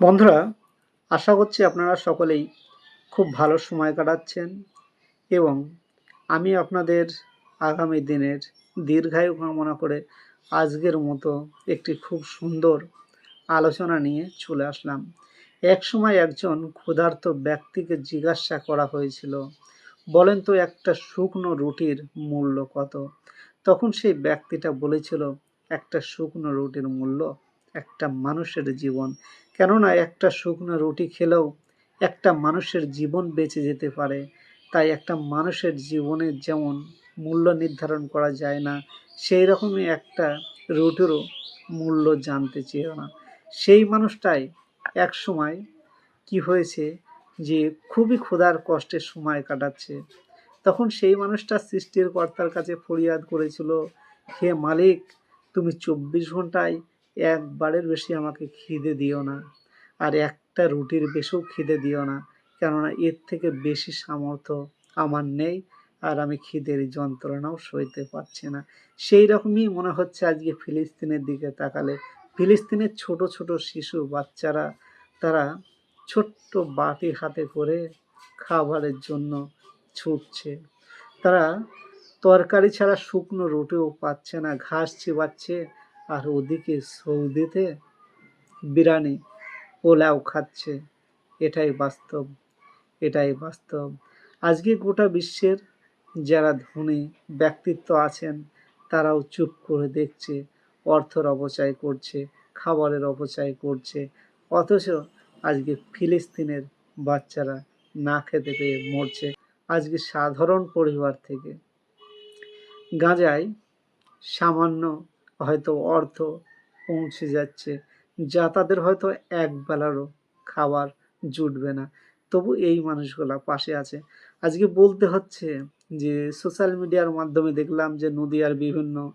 বন্ধুরা, আশা করছি আপনারা সকলেই খুব ভালো সময় কাটাচ্ছেন এবং আমি আপনাদের আগামী দিনের দীর্ঘায়ু কামনা করে আজকের মতো একটি খুব সুন্দর আলোচনা নিয়ে চলে আসলাম। এক সময় একজন ক্ষুধার্ত ব্যক্তিকে জিজ্ঞাসা করা হয়েছিল, বলেন তো একটা শুকনো রুটির মূল্য কত? তখন সেই ব্যক্তিটা বলেছিল, একটা শুকনো রুটির মূল্য একটা মানুষের জীবন। কেননা একটা শুকনো রুটি খেলেও একটা মানুষের জীবন বেঁচে যেতে পারে। তাই একটা মানুষের জীবনের যেমন মূল্য নির্ধারণ করা যায় না সেই রকমই একটা রুটিরও মূল্য জানতে চেয়েও না। সেই মানুষটাই এক সময় কি হয়েছে যে খুবই ক্ষুধার কষ্টের সময় কাটাচ্ছে। তখন সেই মানুষটা সৃষ্টির কর্তার কাছে ফরিয়াদ করেছিল, হে মালিক, তুমি চব্বিশ ঘন্টায় একবারের বেশি আমাকে খিদে দিও না। আর একটা রুটির বেশিও খিদে দিও না। কেননা এর থেকে বেশি সামর্থ্য আমার নেই আর আমি খিদের যন্ত্রণাও সইতে পারছি না। সেই রকমই মনে হচ্ছে আজকে ফিলিস্তিনের দিকে তাকালে। ফিলিস্তিনের ছোট ছোট শিশু বাচ্চারা, তারা ছোট্ট বাটি হাতে করে খাবারের জন্য ছুটছে। তারা তরকারি ছাড়া শুকনো রুটিও পাচ্ছে না, ঘাস চিবাচ্ছে আর ওদিকে সৌদিতে বিরানি পোলাও খাচ্ছে। এটাই বাস্তব এটাই বাস্তব। আজকে গোটা বিশ্বের যারা ধনী ব্যক্তিত্ব আছেন, তারাও চুপ করে দেখছে, অর্থর অপচয় করছে, খাবারের অপচয় করছে। অথচ আজকে ফিলিস্তিনের বাচ্চারা না খেতে পেয়ে মরছে। আজকে সাধারণ পরিবার থেকে। গাঁজায় সামান্য হয়তো অর্থ পৌঁছে যাচ্ছে, যা তাদের হয়তো এক বেলারও খাবার জুটবে না। তবু এই মানুষগুলা পাশে আছে। আজকে বলতে হচ্ছে যে সোশ্যাল মিডিয়ার মাধ্যমে দেখলাম যে, নদীয়ার বিভিন্ন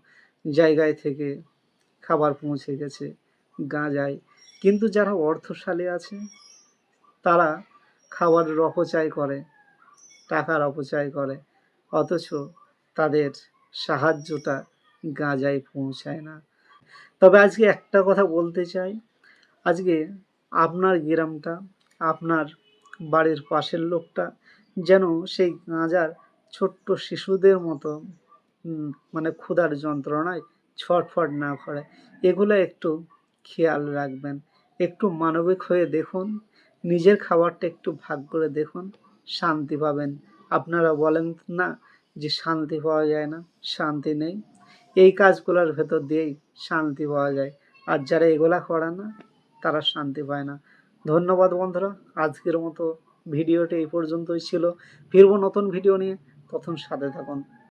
জায়গায় থেকে খাবার পৌঁছে গেছে গাঁজায়। কিন্তু যারা অর্থশালী আছে, তারা খাবারের অপচয় করে, টাকার অপচয় করে। অথচ তাদের সাহায্যটা গাঁজায় পৌঁছায় না। তবে আজকে একটা কথা বলতে চাই। আজকে আপনার গ্রামটা, আপনার বাড়ির পাশের লোকটা যেন সেই গাঁজার ছোট্ট শিশুদের মতো মানে ক্ষুধার যন্ত্রণায় ছটফট না করে। এগুলো একটু খেয়াল রাখবেন। একটু মানবিক হয়ে দেখুন। নিজের খাবারটা একটু ভাগ করে দেখুন। শান্তি পাবেন। আপনারা বলেন না যে শান্তি পাওয়া যায় না, শান্তি নেই। এই কাজগুলোর ভেতর দিয়েই শান্তি পাওয়া যায়। আর যারা এগুলা করে না, তারা শান্তি পায় না। ধন্যবাদ বন্ধুরা, আজকের মতো ভিডিওটি এই পর্যন্তই ছিল। ফিরবো নতুন ভিডিও নিয়ে তখন সাথে থাকুন।